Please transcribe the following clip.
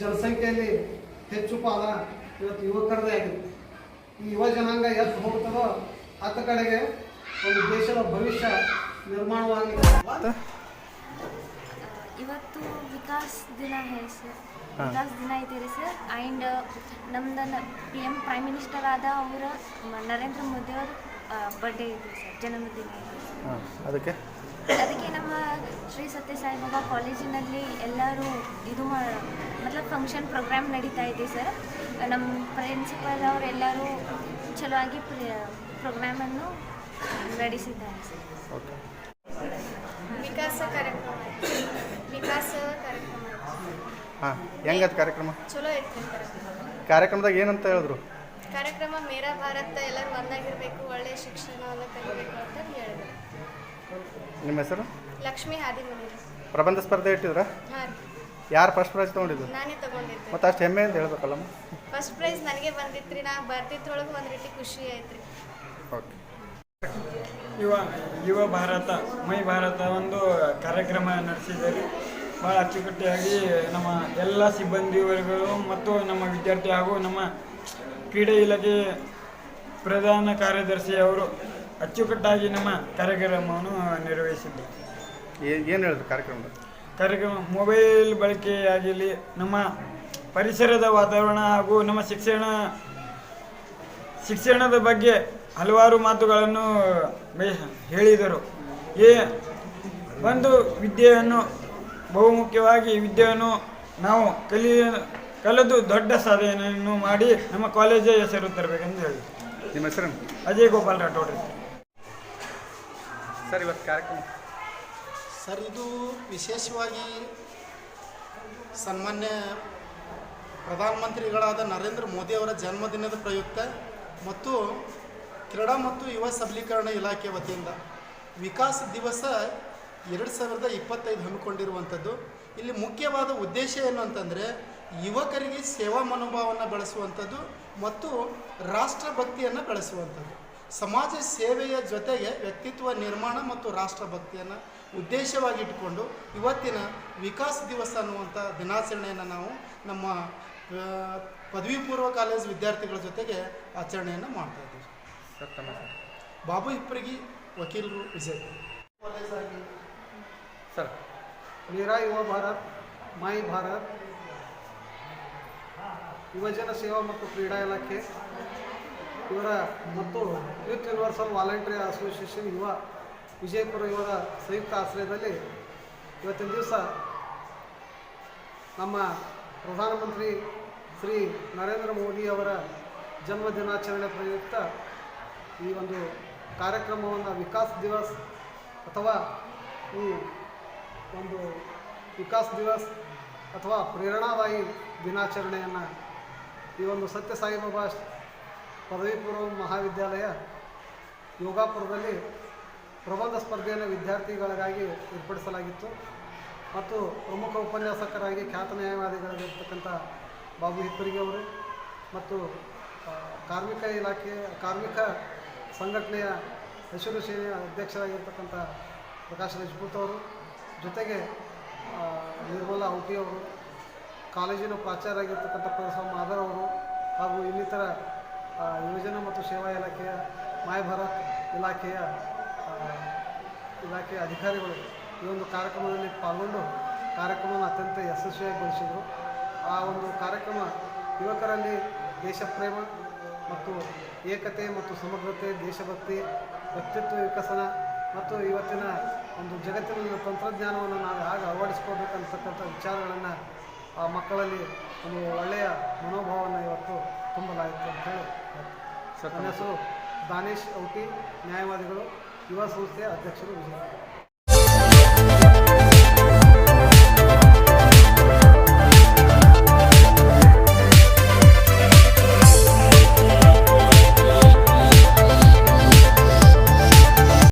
ಜನಸಂಖ್ಯೆಯಲ್ಲಿ ಹೆಚ್ಚು ಪಾಲ ಇವತ್ತು ಯುವಕರದೇ ಆಗಿದೆ. ಈ ಯುವ ಜನಾಂಗ ಎಷ್ಟು ಹೋಗ್ತದೋ ಅತ್ತ ಕಡೆಗೆ ಒಂದು ದೇಶದ ಭವಿಷ್ಯ ನಿರ್ಮಾಣವಾಗಿದೆ. ಇವತ್ತು ವಿಕಾಸ್ ದಿನ ಹೇ ಸರ್. ವಿಕಾಸ್ ದಿನ ಐತೆ ರೀ ಸರ್. ಆ್ಯಂಡ್ ನಮ್ದು ಪಿ ಎಂ ಪ್ರೈಮ್ ಮಿನಿಸ್ಟರ್ ಆದ ಅವರ ನರೇಂದ್ರ ಮೋದಿ ಅವ್ರ ಬರ್ಡೇ ಐತೆ ಸರ್. ಜನ್ಮದಿನ ಐತೆ ಅದಕ್ಕೆ? ಅದಕ್ಕೆ ನಮ್ಮ ಶ್ರೀ ಸತ್ಯ ಸಾಯಿಬಾಬಾ ಕಾಲೇಜಿನಲ್ಲಿ ಎಲ್ಲರೂ ಇದು ಮತ್ಲಬ್ ಫಂಕ್ಷನ್ ಪ್ರೋಗ್ರಾಮ್ ನಡೀತಾ ಇದೆ ಸರ್. ನಮ್ಮ ಪ್ರಿನ್ಸಿಪಲ್ ಅವರೆಲ್ಲರೂ ಚಲೋ ಆಗಿ ಪ್ರೋಗ್ರಾಮನ್ನು ನಡೆಸಿದ್ದಾರೆ ಸರ್. ಓಕೆ. ವಿಕಾಸ ಕಾರ್ಯಕ್ರಮ ವಿಕಾಸ ಕಾರ್ಯಕ್ರಮ ಹಾಂ ಹೆಂಗದ ಕಾರ್ಯಕ್ರಮ? ಚಲೋ ಐತೆ ಕಾರ್ಯಕ್ರಮ. ಕಾರ್ಯಕ್ರಮದಾಗ ಏನಂತ ಹೇಳಿದ್ರು? ಕಾರ್ಯಕ್ರಮ ಮೇರಾ ಭಾರತ ಎಲ್ಲರೂ ಒಂದಾಗಿರಬೇಕು ಒಳ್ಳೆ ನಿಮ್ಮ ಹೆಸರು? ಲಕ್ಷ್ಮಿ ಹಾದಿಮನಿ ಪ್ರಬಂಧ ಸ್ಪರ್ಧೆ ಇಟ್ಟಿದ್ರ ಹಾಂ ಯಾರು ಫಸ್ಟ್ ಪ್ರೈಸ್ ತಗೊಂಡಿದ್ದು? ನಾನೇ ತಗೊಂಡಿದ್ದೆ. ಮತ್ತು ಅಷ್ಟು ಹೆಮ್ಮೆ ಅಂತ ಹೇಳ್ಬೇಕಲ್ಲಮ್ಮ. ಫಸ್ಟ್ ಪ್ರೈಸ್ ನನಗೆ ಬಂದಿತ್ರಿ ನಾ ಬರ್ತಿದ್ರೊಳಗೆ ಒಂದು ರೀತಿ ಖುಷಿ ಐತ್ರಿ ಓಕೆ ಯುವ ಯುವ ಭಾರತ ಮೈ ಭಾರತ ಒಂದು ಕಾರ್ಯಕ್ರಮ ನಡೆಸಿದ್ದಾರೆ ಭಾಳ ಅಚ್ಚುಕಟ್ಟಾಗಿ ನಮ್ಮ ಎಲ್ಲ ಸಿಬ್ಬಂದಿವರ್ಗಗಳು ಮತ್ತು ನಮ್ಮ ವಿದ್ಯಾರ್ಥಿ ಹಾಗೂ ನಮ್ಮ ಕ್ರೀಡೆ ಇಲಾಖೆ ಪ್ರಧಾನ ಕಾರ್ಯದರ್ಶಿ ಅವರು ಅಚ್ಚುಕಟ್ಟಾಗಿ ನಮ್ಮ ಕಾರ್ಯಕ್ರಮವನ್ನು ನೆರವೇರಿಸಿದ್ದೆ ಏನು ಹೇಳಿದ್ರು ಕಾರ್ಯಕ್ರಮ ಕಾರ್ಯಕ್ರಮ ಮೊಬೈಲ್ ಬಳಕೆಯಾಗಲಿ ನಮ್ಮ ಪರಿಸರದ ವಾತಾವರಣ ಹಾಗೂ ನಮ್ಮ ಶಿಕ್ಷಣ ಶಿಕ್ಷಣದ ಬಗ್ಗೆ ಹಲವಾರು ಮಾತುಗಳನ್ನು ಬೆ- ಹೇಳಿದರು. ಏ ಒಂದು ವಿದ್ಯೆಯನ್ನು ಬಹುಮುಖ್ಯವಾಗಿ ವಿದ್ಯೆಯನ್ನು ನಾವು ಕಲಿಯ ಕಲಿದು ದೊಡ್ಡ ಸಾಧನೆಯನ್ನು ಮಾಡಿ ನಮ್ಮ ಕಾಲೇಜೇ ಹೆಸರು ತರಬೇಕೆಂದು ಹೇಳಿ ನಿಮ್ಮ ಹೆಸರು ಅಜಯ್ ಗೋಪಾಲ್ ರಾಠೋಡ್. ಸರ್, ಇವತ್ತು ಕಾರ್ಯಕ್ರಮ? ಸರ್, ಇದು ವಿಶೇಷವಾಗಿ ಸನ್ಮಾನ್ಯ ಪ್ರಧಾನಮಂತ್ರಿಗಳಾದ ನರೇಂದ್ರ ಮೋದಿ ಅವರ ಜನ್ಮದಿನದ ಪ್ರಯುಕ್ತ ಮತ್ತು ಕ್ರೀಡಾ ಮತ್ತು ಯುವ ಸಬಲೀಕರಣ ಇಲಾಖೆ ವತಿಯಿಂದ ವಿಕಾಸ್ ದಿವಸ ಎರಡು ಸಾವಿರದ ಇಪ್ಪತ್ತೈದು ಹಮ್ಮಿಕೊಂಡಿರುವಂಥದ್ದು. ಇಲ್ಲಿ ಮುಖ್ಯವಾದ ಉದ್ದೇಶ ಏನು ಅಂತಂದರೆ ಯುವಕರಿಗೆ ಸೇವಾ ಮನೋಭಾವವನ್ನು ಬೆಳೆಸುವಂಥದ್ದು ಮತ್ತು ರಾಷ್ಟ್ರಭಕ್ತಿಯನ್ನು ಬೆಳೆಸುವಂಥದ್ದು. ಸಮಾಜ ಸೇವೆಯ ಜೊತೆಗೆ ವ್ಯಕ್ತಿತ್ವ ನಿರ್ಮಾಣ ಮತ್ತು ರಾಷ್ಟ್ರಭಕ್ತಿಯನ್ನು ಉದ್ದೇಶವಾಗಿ ಇಟ್ಟುಕೊಂಡು ಇವತ್ತಿನ ವಿಕಾಸ್ ದಿವಸ ಅನ್ನುವಂಥ ದಿನಾಚರಣೆಯನ್ನು ನಾವು ನಮ್ಮ ಪದವಿ ಪೂರ್ವ ಕಾಲೇಜ್ ವಿದ್ಯಾರ್ಥಿಗಳ ಜೊತೆಗೆ ಆಚರಣೆಯನ್ನು ಮಾಡ್ತಾ ಇದ್ದೀವಿ. ಸರ್. ತಮ್ಮ ಹೆಸರು? ಬಾಬು ಇಬ್ಬರಿಗೆ ವಕೀಲರು ವಿಜಯ್. ಸರ್. ಮೇರಾ ಯುವ ಭಾರತ್ ಮೈ ಭಾರತ್ ಯುವಜನ ಸೇವಾ ಮತ್ತು ಕ್ರೀಡಾ ಇಲಾಖೆ ಇವರ ಮತ್ತು ಯೂತ್ ಯೂನಿವರ್ಸಲ್ ವಾಲಂಟ್ರಿ ಅಸೋಸಿಯೇಷನ್ ಯುವ ವಿಜಯಪುರ ಇವರ ಸಂಯುಕ್ತ ಆಶ್ರಯದಲ್ಲಿ ಇವತ್ತಿನ ದಿವಸ ನಮ್ಮ ಪ್ರಧಾನಮಂತ್ರಿ ಶ್ರೀ ನರೇಂದ್ರ ಮೋದಿ ಅವರ ಜನ್ಮ ದಿನಾಚರಣೆ ಪ್ರಯುಕ್ತ ಈ ಒಂದು ಕಾರ್ಯಕ್ರಮವನ್ನು ವಿಕಾಸ್ ದಿವಸ್ ಅಥವಾ ಈ ಒಂದು ವಿಕಾಸ್ ದಿವಸ್ ಅಥವಾ ಪ್ರೇರಣಾವಾಯಿ ದಿನಾಚರಣೆಯನ್ನು ಈ ಒಂದು ಸತ್ಯ ಸಾಯಿಬಾಬಾ ಪದವಿ ಪೂರ್ವ ಮಹಾವಿದ್ಯಾಲಯ ಯೋಗಾಪುರದಲ್ಲಿ ಪ್ರಬಂಧ ಸ್ಪರ್ಧೆಯನ್ನು ವಿದ್ಯಾರ್ಥಿಗಳಿಗಾಗಿ ಏರ್ಪಡಿಸಲಾಗಿತ್ತು. ಮತ್ತು ಪ್ರಮುಖ ಉಪನ್ಯಾಸಕರಾಗಿ ಖ್ಯಾತ ನ್ಯಾಯವಾದಿಗಳಾಗಿರ್ತಕ್ಕಂಥ ಬಾಬು ಹಿಪ್ಪರಿಗೆ ಅವರು ಮತ್ತು ಕಾರ್ಮಿಕ ಇಲಾಖೆ ಕಾರ್ಮಿಕ ಸಂಘಟನೆಯ ಹಸಿರು ಸೇನೆಯ ಅಧ್ಯಕ್ಷರಾಗಿರ್ತಕ್ಕಂಥ ಪ್ರಕಾಶ್ ರಜಪೂತ್ ಅವರು, ಜೊತೆಗೆ ನಿರ್ಮಲಾ ಔಟಿ ಅವರು, ಕಾಲೇಜಿನ ಪ್ರಾಚಾರ್ಯ ಆಗಿರ್ತಕ್ಕಂಥ ಪ್ರೊಫೆಸರ್ ಮಾಧರ್ ಅವರು ಹಾಗೂ ಇನ್ನಿತರ ಆ, ಯುವಜನ ಮತ್ತು ಸೇವಾ ಇಲಾಖೆಯ ಮಾಯ್ ಇಲಾಖೆಯ ಇಲಾಖೆಯ ಅಧಿಕಾರಿಗಳು ಈ ಒಂದು ಕಾರ್ಯಕ್ರಮದಲ್ಲಿ ಪಾಲ್ಗೊಂಡು ಕಾರ್ಯಕ್ರಮವನ್ನು ಅತ್ಯಂತ ಯಶಸ್ವಿಯಾಗಿಗೊಳಿಸಿದರು. ಆ ಒಂದು ಕಾರ್ಯಕ್ರಮ ಯುವಕರಲ್ಲಿ ದೇಶಪ್ರೇಮ ಮತ್ತು ಏಕತೆ ಮತ್ತು ಸಮಗ್ರತೆ ದೇಶಭಕ್ತಿ ವ್ಯಕ್ತಿತ್ವ ವಿಕಸನ ಮತ್ತು ಇವತ್ತಿನ ಒಂದು ಜಗತ್ತಿನ ತಂತ್ರಜ್ಞಾನವನ್ನು ನಾವು ಹೇಗೆ ಅಳವಡಿಸ್ಕೋಬೇಕಂತಕ್ಕಂಥ ವಿಚಾರಗಳನ್ನು ಆ ಮಕ್ಕಳಲ್ಲಿ ಒಂದು ಒಳ್ಳೆಯ ಮನೋಭಾವವನ್ನು ಇವತ್ತು ತುಂಬಲಾಯಿತು ಅಂತೇಳಿ ಸರ್ ನನ್ನ ಹೆಸರು ದಾನೇಶ್ ಔಟಿ ನ್ಯಾಯವಾದಿಗಳು ಯುವ ಸಂಸ್ಥೆಯ ಅಧ್ಯಕ್ಷರು ವಿಜಯ.